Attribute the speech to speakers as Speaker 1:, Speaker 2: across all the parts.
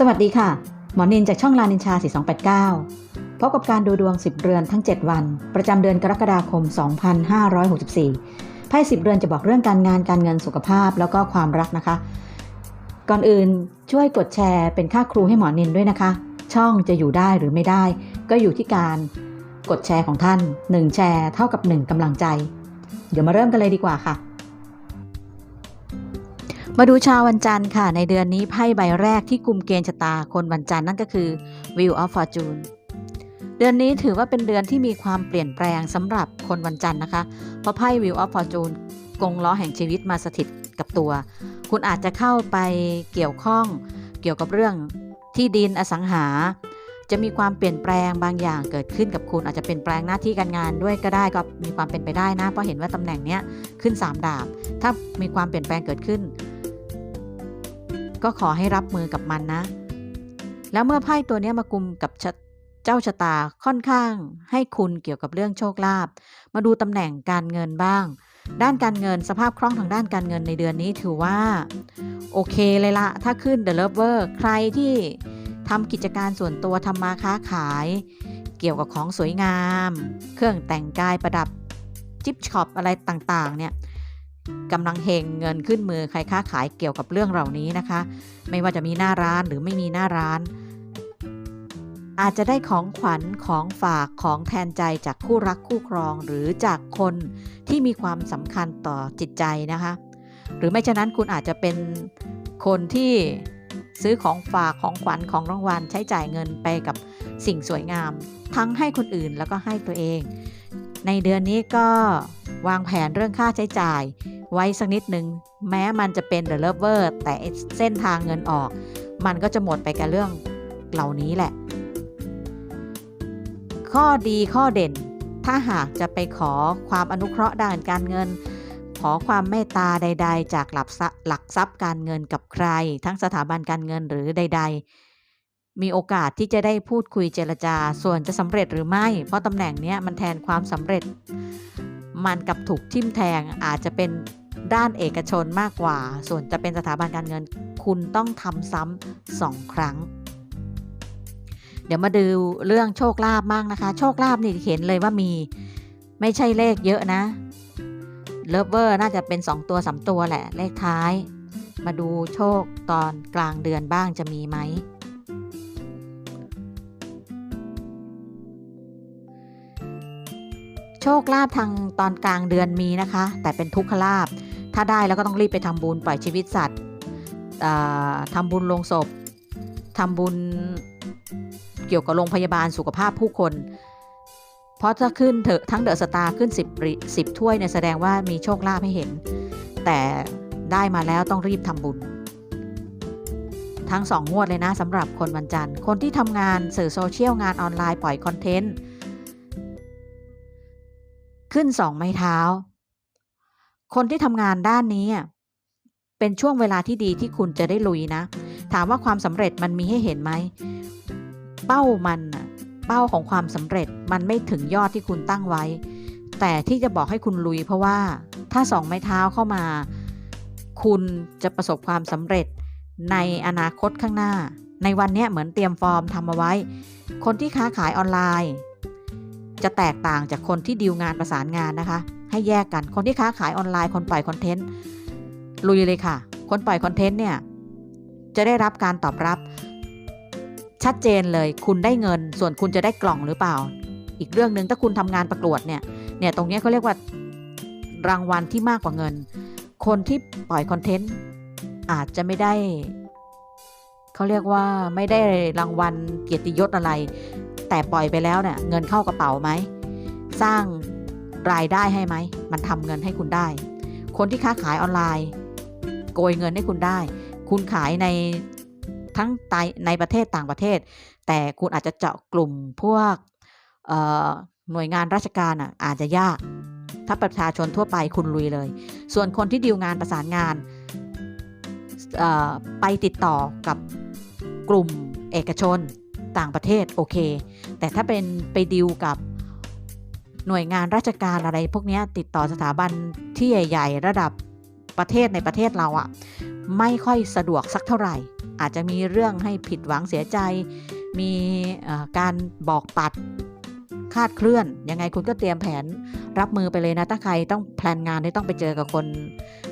Speaker 1: สวัสดีค่ะ หมอนินจากช่องลานินชา 4289 พบกับการดูดวง 10เรือนทั้ง 7 วัน ประจำเดือนกรกฎาคม 2564 ไพ่10เรือนจะบอกเรื่องการงานการเงินสุขภาพแล้วก็ความรักนะคะ ก่อนอื่นช่วยกดแชร์เป็นค่าครูให้หมอนินด้วยนะคะ ช่องจะอยู่ได้หรือไม่ได้ ก็อยู่ที่การกดแชร์ของท่าน 1 แชร์เท่ากับ 1กำลังใจ เดี๋ยวมาเริ่มกันเลยดีกว่าค่ะ มาดูชาววันจันทร์ค่ะ ในเดือนนี้ไพ่ใบแรกที่กลุ่มเกณฑ์ชะตาคนวันจันทร์นั่นก็คือ Wheel of Fortune เดือนนี้ถือว่าเป็นเดือนที่มีความเปลี่ยนแปลงสำหรับคนวันจันทร์นะคะ เพราะไพ่ Wheel of Fortune กงล้อแห่งชีวิตมาสถิตกับตัว คุณอาจจะเข้าไปเกี่ยวข้องเกี่ยวกับเรื่องที่ดินอสังหา จะมีความเปลี่ยนแปลงบางอย่างเกิดขึ้นกับคุณอาจจะเปลี่ยนแปลงหน้าที่การงานด้วยก็ได้ก็มีความเป็นไปได้นะเพราะเห็นว่าตำแหน่งเนี้ยขึ้น 3 ดาบ ถ้ามีความเปลี่ยนแปลงเกิดขึ้น ก็ขอให้รับมือกับมันนะ แล้วเมื่อไพ่ตัวนี้มากุมกับเจ้าชะตาค่อนข้าง ให้คุณเกี่ยวกับเรื่องโชคลาภมาดูตำแหน่งการเงินบ้าง ด้านการเงินสภาพคล่องทางด้านการเงินในเดือนนี้ถือว่า โอเคเลยละถ้าขึ้น The Lover ใครที่ทำกิจการส่วนตัวทำมาค้าขาย เกี่ยวกับของสวยงาม เครื่องแต่งกายประดับจิ๊บช็อปอะไรต่างๆ เนี่ย กำลังเฮงเงินขึ้นมือใครค้าขายเกี่ยวกับเรื่องเหล่านี้นะคะ ไม่ว่าจะมีหน้าร้านหรือไม่มีหน้าร้าน อาจจะได้ของขวัญของฝากของแทนใจจากคู่รักคู่ครองหรือจากคนที่มีความสำคัญต่อจิตใจนะคะ หรือไม่ฉะนั้นคุณอาจจะเป็นคนที่ซื้อของฝากของขวัญของรางวัลใช้จ่ายเงินไปกับสิ่งสวยงาม ทั้งให้คนอื่นแล้วก็ให้ตัวเอง ในเดือนนี้ก็วางแผนเรื่องค่าใช้จ่าย ไว้สักนิดหนึ่งแม้มันจะเป็น The Lover แต่เส้นทางเงินออก มันก็จะหมดไปกับเรื่องเหล่านี้แหละ ข้อดีข้อเด่น ถ้าหากจะไปขอความอนุเคราะห์ด้านการเงิน ขอความเมตตาใด ๆ จากหลักทรัพย์หลักทรัพย์การเงินกับใคร ทั้งสถาบันการเงินหรือใด ๆ มีโอกาสที่จะได้พูดคุยเจรจา ส่วนจะสำเร็จหรือไม่ เพราะตำแหน่งนี้มันแทนความสำเร็จ มันกับถูกทิ่มแทงอาจจะเป็นด้านเอกชนมากกว่า ส่วนจะเป็นสถาบันการเงิน คุณต้องทำซ้ำสองครั้ง เดี๋ยวมาดูเรื่องโชคลาภบ้างนะคะ โชคลาภนี่เห็นเลยว่ามีไม่ใช่เลขเยอะนะเลิฟเวอร์น่าจะเป็น 2 ตัว3ตัวแหละ เลขท้าย มาดูโชคตอนกลางเดือนบ้างจะมีไหม โชคลาภทางตอนกลางเดือนมีนะคะ แต่เป็นทุกขลาภถ้าได้แล้วก็ต้องรีบไปทำบุญปล่อยชีวิตสัตว์อ่าทำบุญลงศพทำบุญเกี่ยวกับโรงพยาบาลสุขภาพผู้คน เพราะถ้าขึ้นเถอะทั้งเดอะสตาร์ขึ้น 10ริ10 ถ้วยเนี่ยแสดงว่ามีโชคลาภให้เห็น แต่ได้มาแล้วต้องรีบทำบุญ ทั้งสองงวดเลยนะสำหรับคนวันจันทร์ คนที่ทำงานสื่อโซเชียลงานออนไลน์ปล่อยคอนเทนต์ ขึ้นสองไม้เท้า คนที่ทำงานด้านนี้เป็นช่วงเวลาที่ดีที่คุณจะได้ลุยนะ ถามว่าความสำเร็จมันมีให้เห็นไหม เป้ามันเป้าของความสำเร็จมันไม่ถึงยอดที่คุณตั้งไว้ แต่ที่จะบอกให้คุณลุยเพราะว่าถ้าสองไม้เท้าเข้ามา คุณจะประสบความสำเร็จในอนาคตข้างหน้า ในวันนี้เหมือนเตรียมฟอร์มทำเอาไว้ คนที่ค้าขายออนไลน์ จะแตกต่างจากคนที่ดีลงานประสานงานนะคะ ให้แยกกันคนที่ค้าขายออนไลน์คนปล่อยคอนเทนต์ลุยเลยค่ะ คนปล่อยคอนเทนต์เนี่ยจะได้รับการตอบรับ ชัดเจนเลยคุณได้เงิน ส่วนคุณจะได้กล่องหรือเปล่า อีกเรื่องหนึ่งถ้าคุณทำงานประกวดเนี่ยเนี่ยตรงนี้เขาเรียกว่ารางวัลที่มากกว่าเงิน คนที่ปล่อยคอนเทนต์อาจจะไม่ได้เขาเรียกว่าไม่ได้รางวัลเกียรติยศอะไร แต่ปล่อยไปแล้วเนี่ยเงินเข้ากระเป๋าไหมสร้างรายได้ให้ไหมมันทำเงินให้คุณได้ คนที่ค้าขายออนไลน์ โกยเงินให้คุณได้ คุณขายในทั้งในประเทศต่างประเทศ แต่คุณอาจจะเจาะกลุ่มพวกหน่วยงานราชการอะอาจจะยาก ถ้าประชาชนทั่วไปคุณลุยเลย ส่วนคนที่ดีลงานประสานงานไปติดต่อกับกลุ่มเอกชนต่างประเทศโอเค แต่ถ้าเป็นไปดีลกับหน่วยงานราชการอะไรพวกนี้ติดต่อสถาบันที่ใหญ่ ๆ ระดับประเทศในประเทศเราอะไม่ค่อยสะดวกสักเท่าไหร่ อาจจะมีเรื่องให้ผิดหวังเสียใจ มีการบอกปัดคาดเคลื่อน ยังไงคุณก็เตรียมแผนรับมือไปเลยนะ ถ้าใครต้องแพลนงานที่ต้องไปเจอกับคน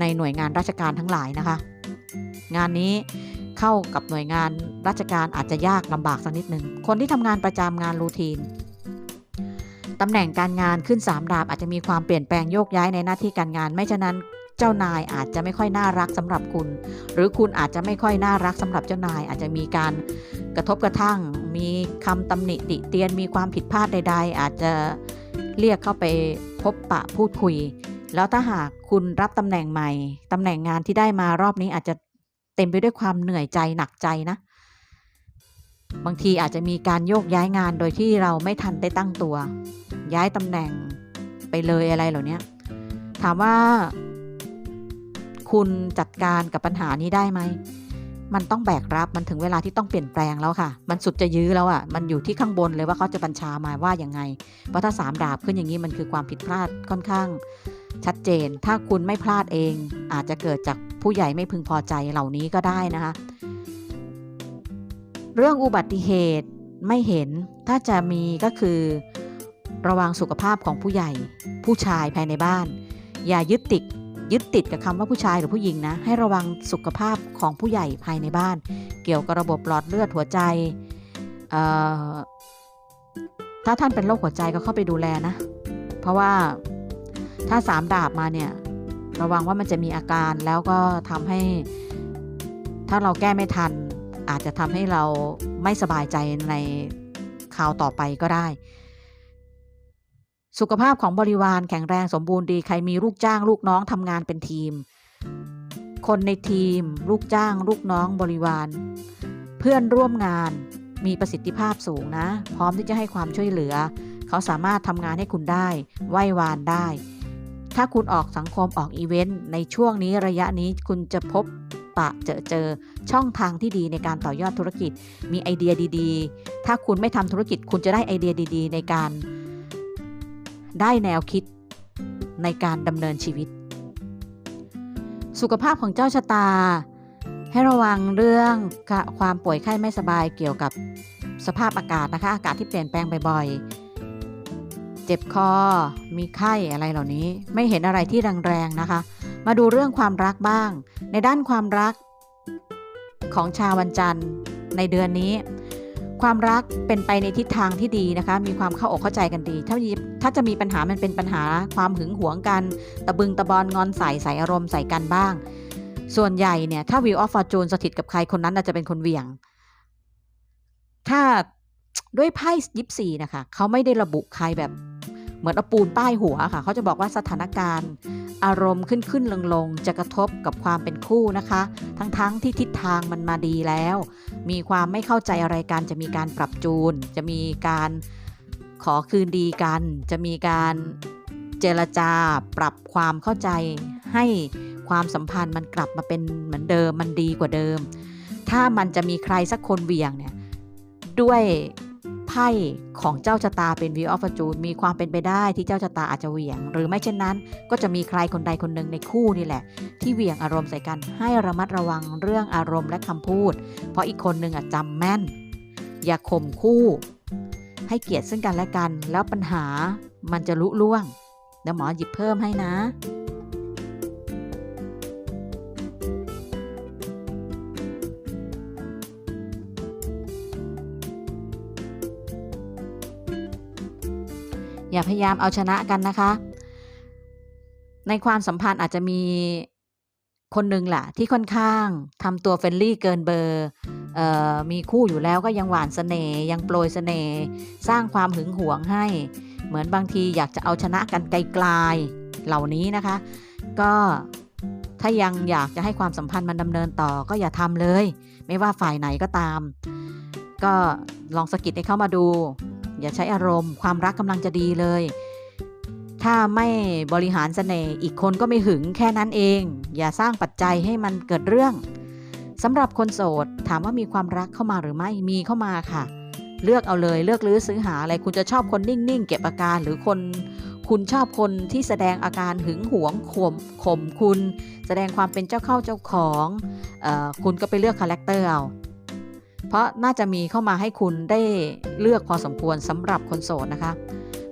Speaker 1: ในหน่วยงานราชการทั้งหลายนะคะ งานนี้ เข้ากับหน่วยงานราชการอาจจะยากลำบากสักนิดหนึ่งคนที่ทำงานประจำงานรูทีนตำแหน่งการงานขึ้น 3 ดาบอาจจะมีความเปลี่ยนแปลงโยกย้ายในหน้าที่การงาน ไม่ฉะนั้นเจ้านายอาจจะไม่ค่อยน่ารักสำหรับคุณ หรือคุณอาจจะไม่ค่อยน่ารักสำหรับเจ้านาย อาจจะมีการกระทบกระทั่ง มีคำตำหนิติเตียนมีความผิดพลาดใด ๆ อาจจะเรียกเข้าไปพบปะพูดคุย แล้วถ้าหากคุณรับตำแหน่งใหม่ตำแหน่งงานที่ได้มารอบนี้อาจจะ เต็มไปด้วยความเหนื่อยใจหนักใจนะ บางทีอาจจะมีการโยกย้ายงานโดยที่เราไม่ทันได้ตั้งตัว ย้ายตำแหน่งไปเลยอะไรเหล่านี้ถามว่า คุณจัดการกับปัญหานี้ได้ไหมมันต้องแบกรับมันถึงเวลาที่ต้องเปลี่ยนแปลงแล้วค่ะ มันสุดจะยื้อแล้วอะ่ะ มันอยู่ที่ข้างบนเลยว่าเขาจะบัญชามาว่าอย่างไง เพราะถ้าสามดาบขึ้นอย่างนี้มันคือความผิดพลาดค่อนข้าง ชัดเจน ถ้าคุณไม่พลาดเอง อาจจะเกิดจากผู้ใหญ่ไม่พึงพอใจเหล่านี้ก็ได้นะคะ เรื่องอุบัติเหตุไม่เห็น ถ้าจะมีก็คือ ระวังสุขภาพของผู้ใหญ่ ผู้ชายภายในบ้าน อย่ายึดติดยึดติดกับคำว่าผู้ชายหรือผู้หญิงนะ ให้ระวังสุขภาพของผู้ใหญ่ภายในบ้าน เกี่ยวกับระบบหลอดเลือดหัวใจ ถ้าท่านเป็นโรคหัวใจก็เข้าไปดูแลนะ เพราะว่า ถ้าสามดาบมาเนี่ยระวังว่ามันจะมีอาการแล้วก็ทำให้ ถ้าเราแก้ไม่ทัน อาจจะทำให้เราไม่สบายใจในคราวต่อไปก็ได้ สุขภาพของบริวารแข็งแรงสมบูรณ์ดีใครมีลูกจ้างลูกน้องทำงานเป็นทีม คนในทีม ลูกจ้าง ลูกน้องบริวาร เพื่อนร่วมงานมีประสิทธิภาพสูงนะ พร้อมที่จะให้ความช่วยเหลือ เขาสามารถทำงานให้คุณได้ไหว้วานได้ ถ้าคุณออกสังคมออกอีเวนต์ในช่วงนี้ระยะนี้คุณจะพบปะเจอเจอช่องทางที่ดีในการต่อยอดธุรกิจ มีไอเดียดีๆ ถ้าคุณไม่ทำธุรกิจ คุณจะได้ไอเดียดี ๆ ในการได้แนวคิดในการดำเนินชีวิต สุขภาพของเจ้าชะตา ให้ระวังเรื่องความป่วยไข้ไม่สบายเกี่ยวกับสภาพอากาศนะคะ อากาศที่เปลี่ยนแปลงบ่อยๆ เจ็บคอ มีไข้อะไรเหล่านี้ ไม่เห็นอะไรที่แรงๆนะคะ มาดูเรื่องความรักบ้าง ในด้านความรักของชาววันจันทร์ในเดือนนี้ ความรักเป็นไปในทิศทางที่ดีนะคะ มีความเข้าอกเข้าใจกันดี ถ้ามีถ้าจะมีปัญหามันเป็นปัญหาความหึงหวงกัน ตะบึงตะบอนงอนใส่ใส่อารมณ์ใส่กันบ้าง ส่วนใหญ่เนี่ยถ้าวิวออฟฟอร์จูนสถิตกับใครคนนั้นอาจจะเป็นคนเวียง ถ้าด้วยไพ่ยิปซีนะคะ เขาไม่ได้ระบุใครแบบ มือนเอาปูนป้ายหัวค่ะ เขาจะบอกว่าสถานการณ์ อารมณ์ขึ้นขึ้นลงลงจะกระทบกับความเป็นคู่นะคะ ทั้งๆทที่ทิศทางมันมาดีแล้ว มีความไม่เข้าใจอะไรกันจะมีการปรับจูน จะมีการขอคืนดีกัน จะมีการเจรจาปรับความเข้าใจให้ความสัมพันธ์มันกลับมาเป็นเหมือนเดิมมันดีกว่าเดิม ถ้ามันจะมีใครสักคนเวียงเนี่ยด้วย พ่ของเจ้าชะตาเป็น View of Fortune มีความเป็นไปได้ที่เจ้าชะตาอาจจะเหวี่ยง หรือไม่เช่นนั้น ก็จะมีใครคนใดคนหนึ่งในคู่นี่แหละ ที่เหวี่ยงอารมณ์ใส่กันให้ระมัดระวังเรื่องอารมณ์และคำพูด เพราะอีกคนหนึ่งอะจำแม่น อย่าข่มคู่ ให้เกียรติซึ่งกันและกัน แล้วปัญหามันจะลุล่วงเดี๋ยวหมอหยิบเพิ่มให้นะ อย่าพยายามเอาชนะกันนะคะ ในความสัมพันธ์อาจจะมีคนหนึ่งแหละที่ค่อนข้างทำตัวเฟรนลี่เกินเบอร์อมีคู่อยู่แล้วก็ยังหวานเสน่ห์ยังโปรยเสน่ห์สร้างความหึงหวงให้ เหมือนบางทีอยากจะเอาชนะกันไกลๆเหล่านี้นะคะ ก็ถ้ายังอยากจะให้ความสัมพันธ์มันดำเนินต่อก็อย่าทำเลย ไม่ว่าฝ่ายไหนก็ตาม ก็ลองสกิดให้เข้ามาดู อย่าใช้อารมณ์ ความรักกำลังจะดีเลย ถ้าไม่บริหารเสน่ห์อีกคนก็ไม่หึงแค่นั้นเอง อย่าสร้างปัจจัยให้มันเกิดเรื่องสำหรับคนโสดถามว่ามีความรักเข้ามาหรือไม่มีเข้ามาค่ะ เลือกเอาเลยเลือกลื้อซื้อหาอะไรคุณจะชอบคนนิ่งๆ เก็บอาการหรือคน คุณชอบคนที่แสดงอาการหึงหวงข่มข่มคุณ แสดงความเป็นเจ้าเข้าเจ้าของออคุณก็ไปเลือกคาแรคเตอร์เอา เพราะน่าจะมีเข้ามาให้คุณได้เลือกพอสมควรสำหรับคนโสดนะคะ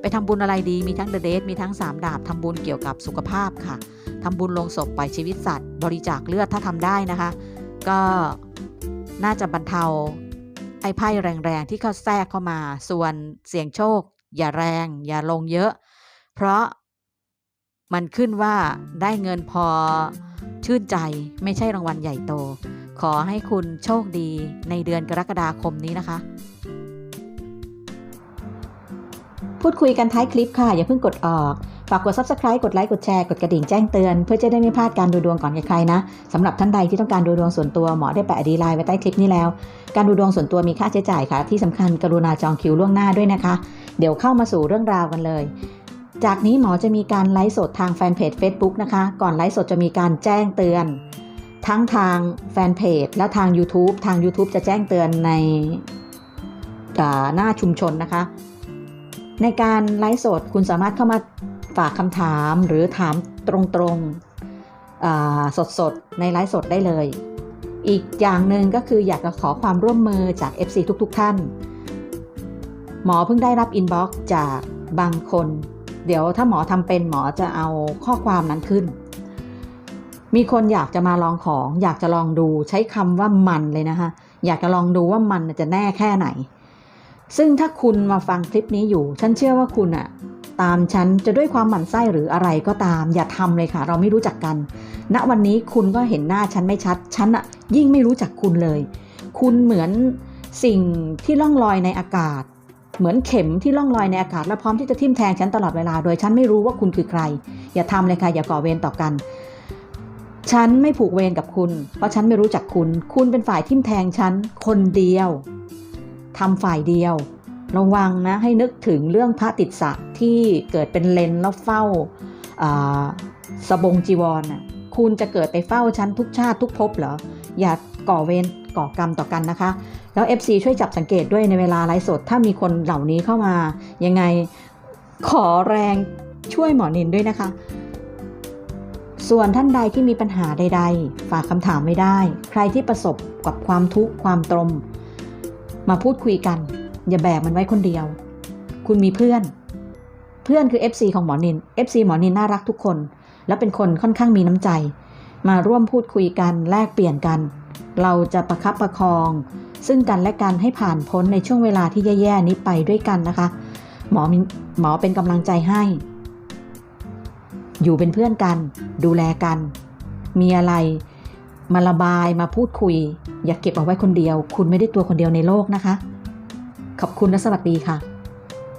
Speaker 1: ไปทำบุญอะไรดีมีทั้งเดอะเดทมีทั้ง3ดาบทำบุญเกี่ยวกับสุขภาพค่ะทำบุญลงศพปล่อยชีวิตสัตว์ บริจาคเลือดถ้าทำได้นะคะ ก็น่าจะบรรเทาไอ้ไพ่แรงๆที่เขาแทรกเข้ามา ส่วนเสี่ยงโชค อย่าแรง อย่าลงเยอะ เพราะมันขึ้นว่าได้เงินพอชื่นใจไม่ใช่รางวัลใหญ่โต ขอให้คุณโชคดีในเดือนกรกฎาคมนี้นะคะ พูดคุยกันท้ายคลิปค่ะ อย่าเพิ่งกดออกฝากกด subscribe กดไลค์ กดแชร์ กดกระดิ่งแจ้งเตือน เพื่อจะได้ไม่พลาดการดูดวงก่อนใครๆนะสำหรับท่านใดที่ต้องการดูดวงส่วนตัวหมอได้แปะดีไลน์ไว้ใต้คลิปนี้แล้ว การดูดวงส่วนตัวมีค่าใช้จ่ายค่ะ ที่สำคัญกรุณาจองคิวล่วงหน้าด้วยนะคะ เดี๋ยวเข้ามาสู่เรื่องราวกันเลย จากนี้หมอจะมีการไลฟ์สดทางแฟนเพจ Facebook นะคะ ก่อนไลฟ์สดจะมีการแจ้งเตือน ทั้งทางแฟนเพจและทาง YouTube ทาง YouTube จะแจ้งเตือนในหน้าชุมชนนะคะ ในการไลฟ์สดคุณสามารถเข้ามาฝากคำถามหรือถามตรงๆสดๆ ในไลฟ์สดได้เลย อีกอย่างหนึ่งก็คืออยากจะขอความร่วมมือจาก FC ทุกๆ ท่าน หมอเพิ่งได้รับอินบ็อกซ์จากบางคน เดี๋ยวถ้าหมอทำเป็นหมอจะเอาข้อความนั้นขึ้น มีคนอยากจะมาลองของ อยากจะลองดูใช้คำว่ามันเลยนะคะ อยากจะลองดูว่ามันจะแน่แค่ไหน ซึ่งถ้าคุณมาฟังคลิปนี้อยู่ ฉันเชื่อว่าคุณอะตามฉันจะด้วยความหมั่นไส้หรืออะไรก็ตาม อย่าทำเลยค่ะ เราไม่รู้จักกัน ณวันนี้คุณก็เห็นหน้าฉันไม่ชัด ฉันอะยิ่งไม่รู้จักคุณเลย คุณเหมือนสิ่งที่ล่องลอยในอากาศ เหมือนเข็มที่ล่องลอยในอากาศ และพร้อมที่จะทิ่มแทงฉันตลอดเวลา โดยฉันไม่รู้ว่าคุณคือใคร อย่าทำเลยค่ะอย่าก่อเวรต่อกัน ฉันไม่ผูกเวรกับคุณ เพราะฉันไม่รู้จักคุณ คุณเป็นฝ่ายทิ่มแทงฉันคนเดียวทำฝ่ายเดียว ระวังนะให้นึกถึงเรื่องพระติดสะที่เกิดเป็นเลนแล้วเฝ้าอ่าสบงจีวรน่ะคุณจะเกิดไปเฝ้าฉันทุกชาติทุกภพเหรอ อย่าก่อเวรก่อกรรมต่อกันนะคะ แล้ว FC ช่วยจับสังเกตด้วยในเวลาไลฟ์สด ถ้ามีคนเหล่านี้เข้ามา ยังไงขอแรงช่วยหมอนินด้วยนะคะ ส่วนท่านใดที่มีปัญหาใด ๆ ฝากคำถามไม่ได้ ใครที่ประสบกับความทุกข์ความตรม มาพูดคุยกัน อย่าแบกมันไว้คนเดียว คุณมีเพื่อน เพื่อนคือ FC ของหมอนิน FC หมอนินน่ารักทุกคน และเป็นคนค่อนข้างมีน้ำใจ มาร่วมพูดคุยกันแลกเปลี่ยนกัน เราจะประคับประคอง ซึ่งกันและกันให้ผ่านพ้นในช่วงเวลาที่แย่ๆนี้ไปด้วยกันนะคะ หมอหมอเป็นกำลังใจให้ อยู่เป็นเพื่อนกัน ดูแลกัน มีอะไรมาระบายมาพูดคุย อย่าเก็บเอาไว้คนเดียว คุณไม่ได้ตัวคนเดียวในโลกนะคะ ขอบคุณและสวัสดีค่ะ